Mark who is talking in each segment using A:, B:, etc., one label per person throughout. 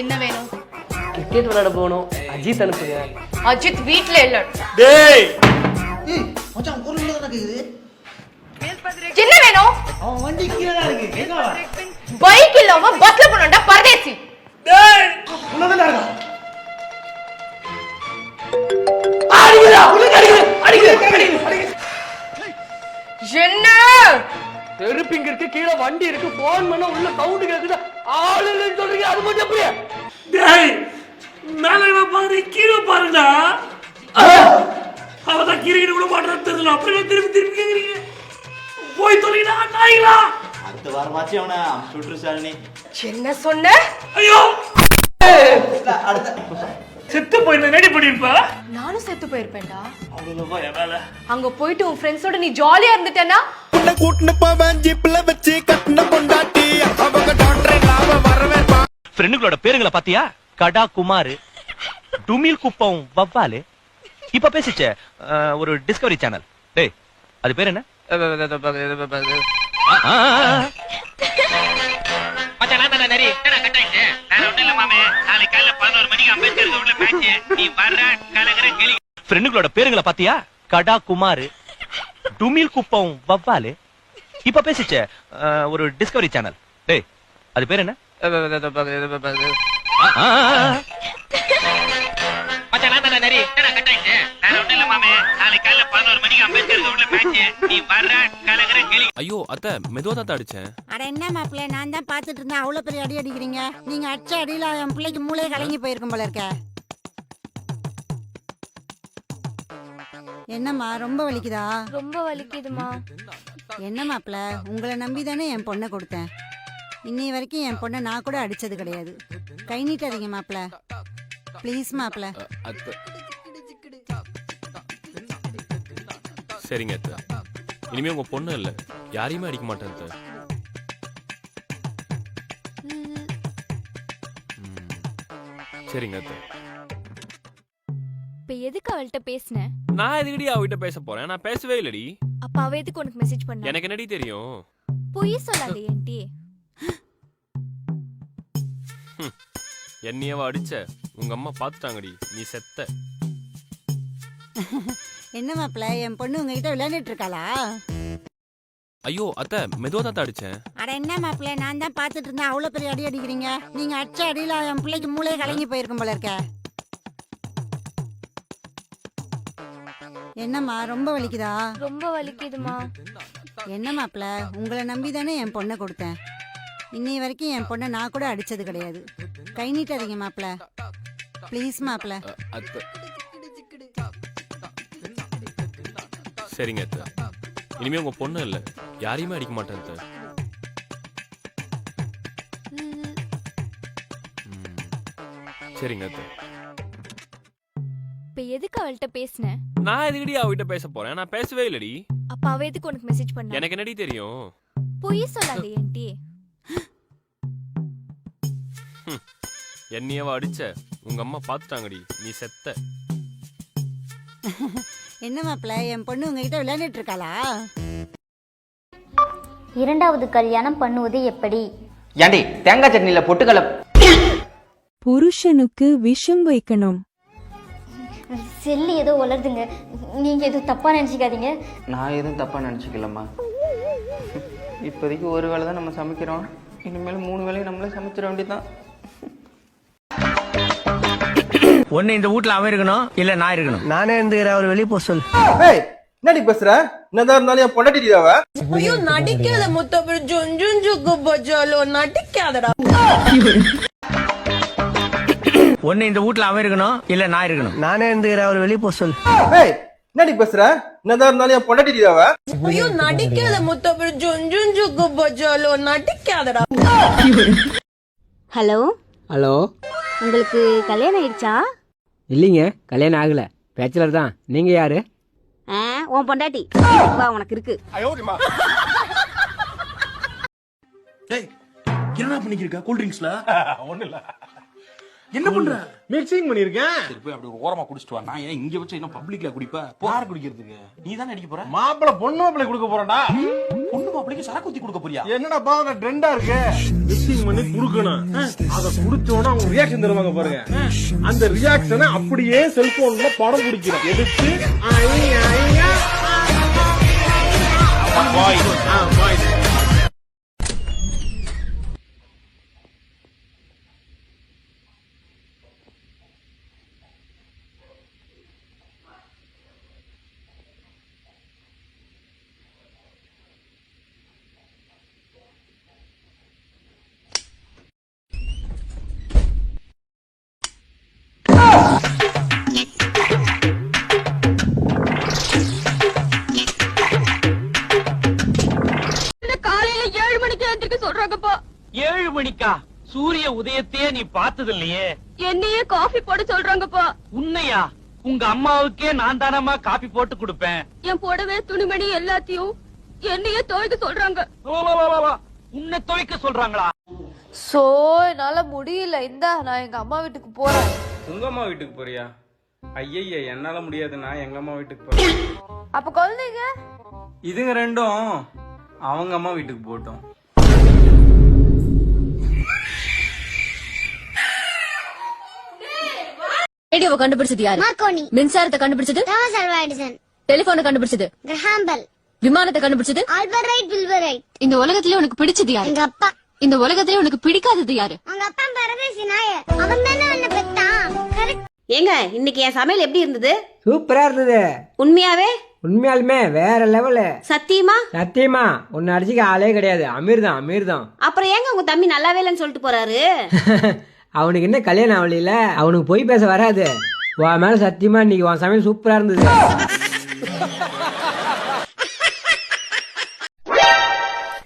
A: என்ன வேணும்?
B: கிரிக்கெட் விளையாட போகணும். அஜித் அனுப்புங்க.
A: அஜித் வீட்ல இல்ல.
C: டேய்!
D: ஏய் மச்சான் குரல் உள்ள தானே கேக்குது
A: என்ன வேணும்?
D: அவன் வண்டி கீழே தான் இருக்கு கேட்கவா
A: பைக் இல்லாம பஸ்ல போனோம்டா பரதேசி.
C: டேய்!
D: உள்ளதானே இருக்கா?
B: அடிக்குதா அடிக்குது அடிக்குது
A: என்ன?
B: தெருப்பிங்க இருக்கு கீழே வண்டி இருக்கு போன் பண்ண உள்ள சவுண்ட் கேக்குது? ஆளு இல்லைன்னு சொல்றீங்க அது மட்டும் எப்படி
C: டேய் மேல பாரு கீழே பாருடா. அவதான் கீழே கூட மாட்டான்னு தெரியல. அப்படியே திருப்பி திருப்பி கேக்குறீங்க. போய் தொலைடா நாய்களா.
D: அடுத்த வாரமாச்சு அவனை அமுச்சு விட்டுரு சாலினி.
A: என்ன சொன்ன?
C: ஐயோ.
D: அடுத்த.
C: செத்து போய் ரெடி பண்ணிருப்ப.
A: நானும் செத்து போயிருப்பேன்டா. அங்க போயிட்டு உன் ஃப்ரெண்ட்ஸோட நீ ஜாலியா இருந்துட்டேன்னா?
E: உன்னை கூட்டின்னு போவேன் ஜிப்ல வச்சு கட்டின பொண்டாட்டி. அவங்க டாக்டர்
F: ஃப்ரெண்டுகளோட பேருங்களை பாத்தியா? கடா குமார் டுமில் குப்பம் வவ்வாலு. இப்ப பேசிச்சே ஒரு டிஸ்கவரி சேனல் டேய் அது பேர் என்ன. ஃப்ரெண்டுகளோட பேருங்களை பாத்தியா? கடா குமார் டுமில் குப்பம் வவ்வாலு. இப்ப பேசிச்சே ஒரு டிஸ்கவரி சேனல் டேய் அது பேர் என்ன? ஆ.
G: ஐயோ அத்தை மெதுவா தான் அடிச்சேன்.
H: அட என்ன மாப்பிள்ள நான் தான் பாத்துட்டு இருந்தேன். அவ்வளவு பெரிய அடி அடிக்கிறீங்க. நீங்க அடிச்ச அடியில என் பிள்ளைக்கு மூளை கலங்கி போயிருக்கும் போல இருக்க. என்னம்மா ரொம்ப வலிக்குதா?
I: ரொம்ப வலிக்குதுமா
H: என்ன மாப்பிள்ள உங்களை நம்பி தானே என் பொண்ணை கொடுத்தேன். இன்னி வரைக்கும் என் பொண்ணை நான் கூட அடிச்சது கிடையாது. கை நீட்டாதீங்க மாப்பிள்ள ப்ளீஸ் மாப்பிள்ள
G: அத்தை சரிங்க அத்தை. இனிமே உங்க பொண்ணு இல்ல. யாரையுமே அடிக்க மாட்டேன் அத்தை. ம். சரிங்க அத்தை.
I: இப்ப எதுக்கு அவள்கிட்ட பேசின?
G: நான் எதுக்கடி அவகிட்ட பேச போறேன்? நான் பேசவே இல்லடி.
I: அப்ப அவ எதுக்கு உனக்கு மெசேஜ் பண்ண?
G: எனக்கு என்னடி தெரியும்?
I: பொய் சொல்லாதே ஆண்டி.
G: என்னையவா அடிச்ச உங்க அம்மா பாத்துட்டாங்கடி. நீ செத்த.
H: என்ன மாப்பிள்ள என் பொண்ணு உங்ககிட்ட விளையாண்டுட்டு இருக்காளா
G: ஐயோ அத்தை மெதுவா தான் அடிச்சேன்.
H: அட என்ன மாப்பிள்ள நான் தான் பாத்துட்டு இருந்தேன் அவ்வளவு பெரிய அடி அடிக்கிறீங்க. நீங்க அடிச்ச அடியில என் பிள்ளைக்கு மூளை கலங்கி போயிருக்கும் போல இருக்க. என்னம்மா ரொம்ப வலிக்குதா?
I: ரொம்ப வலிக்குதுமா
H: என்ன மாப்பிள்ள உங்களை நம்பி தானே என் பொண்ணை கொடுத்தேன். இன்னி வரைக்கும் என் பொண்ணை நான் கூட அடிச்சது கிடையாது. கை நீட்டாதீங்க மாப்பிள்ள ப்ளீஸ்
G: அத்தை சரிங்க அத்தை. இனிமே உங்க பொண்ணு இல்ல. யாரையுமே அடிக்க மாட்டேன் அத்தை. ம். சரிங்க அத்தை.
I: இப்ப எதுக்கு அவள்கிட்ட பேசின?
G: நான் எதுக்கடி அவகிட்ட பேச போறேன்? நான் பேசவே இல்லடி.
I: அப்ப அவ எதுக்கு உனக்கு மெசேஜ் பண்ண?
G: எனக்கு என்னடி தெரியும்?
I: பொய் சொல்லாதே ஆண்டி.
G: என்னையவா அடிச்ச? உங்க அம்மா பாத்துட்டாங்கடி. நீ செத்த.
H: என்ன மாப்பிள்ள என் பொண்ணு உங்ககிட்ட விளையாண்டுட்டு இருக்காளா?
J: இரண்டாவது கல்யாணம் பண்ணுவது எப்படி?
K: ஏண்டி தேங்காய் சட்னியில பொட்டுக்கடலை
L: புருஷனுக்கு விஷம் வைக்கணும்.
J: செல்லு ஏதோ வளருதுங்க நீங்க எதுவும் தப்பா நினைச்சுக்காதீங்க.
K: நான் எதுவும் தப்பா நினச்சிக்கலம்மா. இப்போதைக்கு ஒரு வேளை தான் நம்ம சமைக்கிறோம். இனிமேல் மூணு வேளையும் நம்மளே சமைச்சிட வேண்டியதுதான்.
E: ஒண்ணு இந்த வீட்ல அவன் இருக்கணும் இல்ல நான் இருக்கணும். நானே இருந்துக்கிறேன் அவர் வெளியே போக சொல்லு.
D: என்னடி பேசுற? என்னதான் இருந்தாலும் என் பொண்டாட்டி அவ.
L: ஐயோ நடிக்காத முத்தப்படி ஜொஞ்சுக்கு பஜாலோ நடிக்காதடா.
E: ஒண்ணு இந்த வீட்ல அவன் இருக்கணும் இல்ல நான் இருக்கணும். நானே இருந்துக்கிறேன் அவர் வெளியே போக சொல்லு.
D: என்னடி பேசுற? என்னதான் இருந்தாலும் என் பொண்டாட்டி அவ.
L: ஐயோ நடிக்காத முத்தப்படி ஜொஞ்சுக்கு பஜாலோ நடிக்காதடா.
H: ஹலோ?
K: ஹலோ?
H: உங்களுக்கு கல்யாணம் ஆயிடுச்சா?
K: இல்லைங்க கல்யாணம் ஆகல. பேச்சுலர் தான். நீங்க யாரு?
H: உன் பொண்டாட்டி. வா உனக்கு இருக்கு.
C: டேய் பண்ணிக்கிருக்க? கூல் ட்ரிங்க்ஸ்ல ஒண்ணு இல்ல. என்ன பண்ற? மிக்சிங் பண்ணிருக்கேன். சரி போய் அப்படி ஒரு ஓரமா குடிச்சிட்டு வா. நான் ஏன் இங்க வச்சு என்ன பப்ளிக்ல குடிப்ப? யார குடிக்கிறதுக்கு? நீ தானே அடிக்க போற? மாப்பிள பொண்ணு மாப்பிள கொடுக்க போறடா
M: மாப்பிளைக்கு சரக்கு ஊத்தி கொடுக்க போறியா?
E: என்னடா பாவன ட்ரெண்டா இருக்கு. மிக்சிங் பண்ணி குடுக்கணும். அத குடிச்சோன்னா அவங்க ரியாக்ஷன் தருவாங்க பாருங்க. அந்த ரியாக்ஷனை அப்படியே செல்போன்ல படம் பிடிக்கிறோம். எடுத்து ஐ, ஐ,
N: நீ பார்த்தது இல்லையே
O: என்னையே காஃபி போட சொல்றாங்கப்பா
N: உன்னையா உங்க அம்மாவுக்கே நான் தானம்மா காப்பி போட்டு கொடுப்பேன்.
O: என் புடவை துணிமணி எல்லாத்தையும் என்னையே துவைக்க சொல்றாங்க.
N: உன்னை துவைக்க சொல்றாங்களா?
A: சோ என்னால முடியல. இந்தா நான் எங்க அம்மா வீட்டுக்கு போறேன்.
K: உங்க அம்மா வீட்டுக்கு போறியா? ஐயய்ய என்னால முடியாதுண்ணா எங்க அம்மா வீட்டுக்கு போறேன்.
A: அப்ப குழந்தைங்க?
K: இதுங்க ரெண்டும் அவங்க அம்மா வீட்டுக்கு போட்டோம்
O: ரேடியோவை கண்டுபிடிச்சது யாரு?
P: மார்க்கோனி.
O: மின்சாரத்தை கண்டுபிடிச்சது?
P: தாமஸ் அல்வா எடிசன்
O: டெலிபோனை கண்டுபிடிச்சது?
P: கிரஹாம் பெல்
O: விமானத்தை கண்டுபிடிச்சது?
P: Albert Wright Wilbur Wright.
O: இந்த உலகத்திலே உனக்கு பிடிச்சது யாரு?
P: எங்க அப்பா.
O: இந்த உலகத்திலே உனக்கு பிடிக்காதது யாரு?
P: உங்க அப்பா பரதேசி நாயர். அவன் தானே உன்னை பெத்தான். கரெக்ட்
O: ஏங்க இன்னைக்கு என் சமையல் எப்படி இருந்தது?
K: சூப்பரா இருந்தது.
O: உண்மையாவே?
K: உண்மையாலுமே வேற லெவலு
O: சத்தியமா?
K: சத்தியமா. உன்னை அடிச்சுக்க ஆளே கிடையாது. அமீர் தான் அமீர் தான்
O: அப்புறம் ஏங்க உங்க தம்பி நல்லாவே இல்லைன்னு சொல்லிட்டு போறாரு?
K: அவனுக்கு என்ன கல்யாணம் ஆகலையில? அவனுக்கு போய் பேச வராது. உன் மேல சத்தியமா இன்னைக்கு உன் சமையல் சூப்பரா இருந்தது.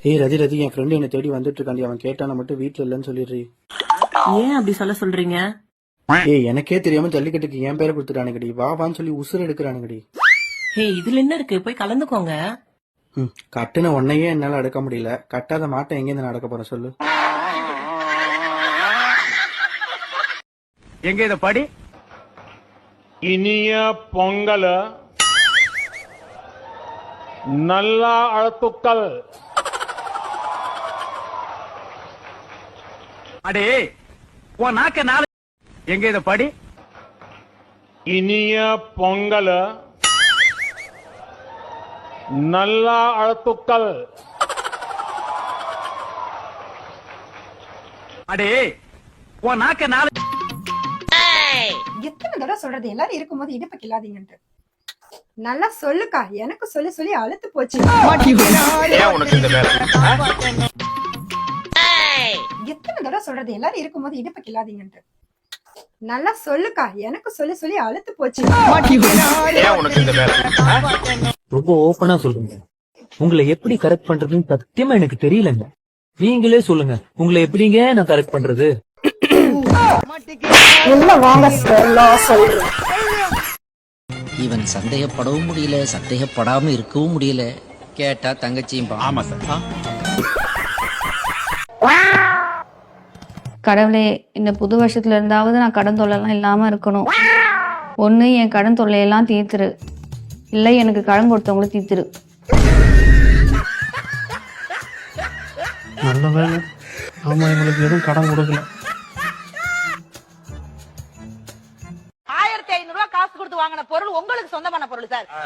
M: ஏய் ரதி ரதி என் ஃப்ரெண்டு என்னை தேடி வந்துட்டு இருக்காண்டி அவன் கேட்டான மட்டும் வீட்ல இல்லைன்னு சொல்லிடுறீ.
O: ஏன் அப்படி சொல்ல சொல்றீங்க?
M: ஏய் எனக்கே தெரியாம ஜல்லிக்கட்டுக்கு என் பேரை கொடுத்துட்டானுங்கடி. வா வான்னு சொல்லி உசுர் எடுக்கிறானுங்கடி.
O: ஹே இதுல என்ன இருக்கு? போய் கலந்துக்கோங்க.
M: ம் கட்டுன உன்னையே என்னால அடுக்க முடியல. கட்டாத மாட்டை எங்கேருந்து நடக்க போறேன் சொல்லு.
N: எங்க இத படி?
E: இனிய பொங்கல். நல்ல அழுத்துக்கள்.
N: அடே உன் நாக்க நாளை எங்க இத படி?
E: இனிய பொங்கல். நல்ல அழுத்துக்கள்.
N: அடே உன் நாக்க நாளை
O: சொல்றது எல்லாரும் இருக்கும்போது இடுப்பு கில்லாதீங்கன்ட்டு நல்லா சொல்லுக்கா எனக்கு சொல்லி சொல்லி அழுத்து போச்சு. எத்தனை தடவை சொல்றது எல்லாரும் இருக்கும்போது இடுப்பு கில்லாதீங்கன்ட்டு நல்லா சொல்லுக்கா எனக்கு சொல்லி சொல்லி அழுத்து போச்சு.
N: ரொம்ப ஓபனா சொல்லுங்க. உங்களை எப்படி கரெக்ட் பண்றதுன்னு சத்தியமா எனக்கு தெரியலங்க. நீங்களே சொல்லுங்க உங்களை எப்படிங்க நான் கரெக்ட் பண்றது?
K: இவன் சந்தேகப்படவும் முடியல சந்தேகப்படாம இருக்கவும் முடியல. கேட்டா தங்கச்சியும் ஆமா சார்.
P: கடவுளே இந்த புது வருஷத்துல இருந்தாவது நான் கடன் தொல்லைலாம் இல்லாம இருக்கணும். ஒண்ணு என் கடன் தொல்லையெல்லாம் தீர்த்துரு. இல்லை எனக்கு கடன் கொடுத்தவங்கள தீர்த்துரு.
M: நல்ல வேலை ஆமா எங்களுக்கு எதுவும் கடன் கொடுக்கல.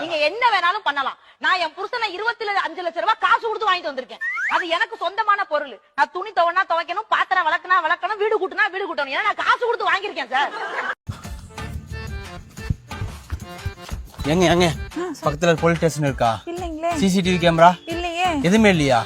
O: நீங்க என்ன வேணாலும் பண்ணலாம். நான் என் புருஷனை இருபத்தி அஞ்சு லட்சம் ரூபாய் காசு கொடுத்து வாங்கிட்டு வந்திருக்கேன். அது எனக்கு சொந்தமான பொருள். நான் துணி துவனா துவைக்கணும் பாத்திரம் வளர்க்கனா வளர்க்கணும் வீடு கூட்டினா வீடு கூட்டணும். ஏன்னா நான் காசு கொடுத்து வாங்கியிருக்கேன் சார்.
K: எங்க எங்க பக்கத்துல போலீஸ் ஸ்டேஷன் இருக்கா?
O: இல்லைங்களே.
K: சிசிடிவி கேமரா
O: இல்லையே.
K: எதுவுமே இல்லையா?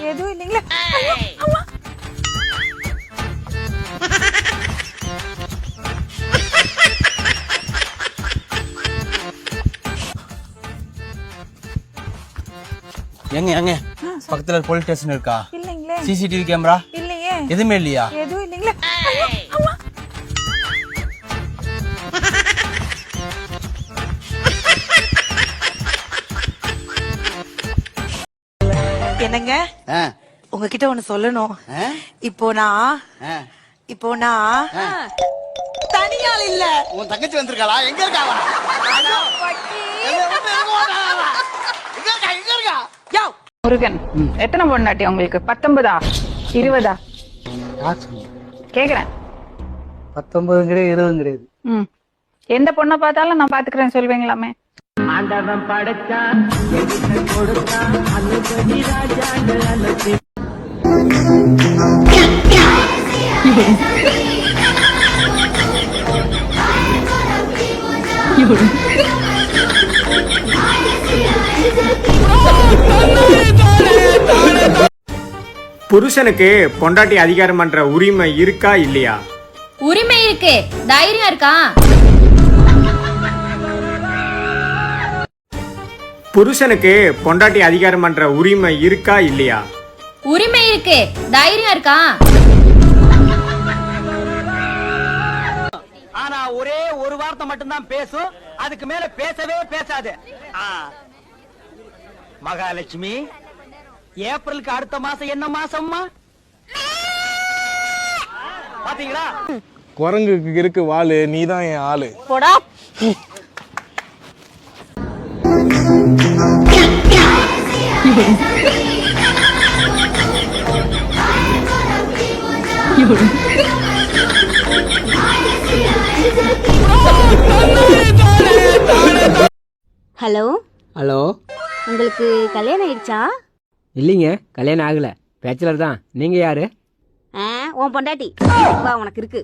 K: எங்க எங்க? பக்கத்துல போலீஸ் ஸ்டேஷன் இருக்கா?
O: இல்லைங்களே.
K: சிசிடிவி கேமரா
O: இல்லையே.
K: எதுவுமே இல்லையா?
O: எதுவும் இல்லைங்களே. என்னங்க? உங்ககிட்ட ஒண்ணு சொல்லணும். இப்போ நான் இப்போ நான் தனியாள் இல்ல.
Q: உன் தங்கச்சி வந்திருக்காளா? எங்க இருக்காவா
O: அதான் பட்டி.
Q: எங்க இருக்கா எங்க இருக்கா
O: யோவ்,
R: முருகன் எத்தனை பொண்டாட்டி உங்களுக்கு? பத்தொன்பதா? இருபதா? கேக்குறேன்
S: பத்தொன்பது கிடையாது இருபது கிடையாது
R: ம். எந்த பொண்ணை பார்த்தாலும் நான் பாத்துக்கிறேன் சொல்வீங்களாமே?
E: புருஷனுக்கு பொண்டாட்டி அதிகாரம் பண்ற உரிமை இருக்கா இல்லையா?
F: உரிமை இருக்கு. தைரியம் இருக்கா?
E: புருஷனுக்கு பொண்டாட்டி அதிகாரம் பண்ற உரிமை இருக்கா இல்லையா?
F: உரிமை இருக்கு. தைரியம் இருக்கா?
S: ஆனா ஒரே ஒரு வார்த்தை மட்டும்தான் பேசும். அதுக்கு மேல பேசவே பேசாது. மகாலட்சுமி ஏப்ரலுக்கு அடுத்த மாசம் என்ன மாசம்மா? பாத்தீங்களா?
E: குரங்குக்கு இருக்கு வாளு நீதான் என் ஆளு.
R: போடா.
P: ஹலோ?
S: ஹலோ?
P: உங்களுக்கு கல்யாணம் ஆயிடுச்சா?
S: இல்லைங்க கல்யாணம் ஆகல. பேச்சுலர் தான் நீங்க யாரு?
P: உன் பொண்டாட்டி. உனக்கு இருக்கு.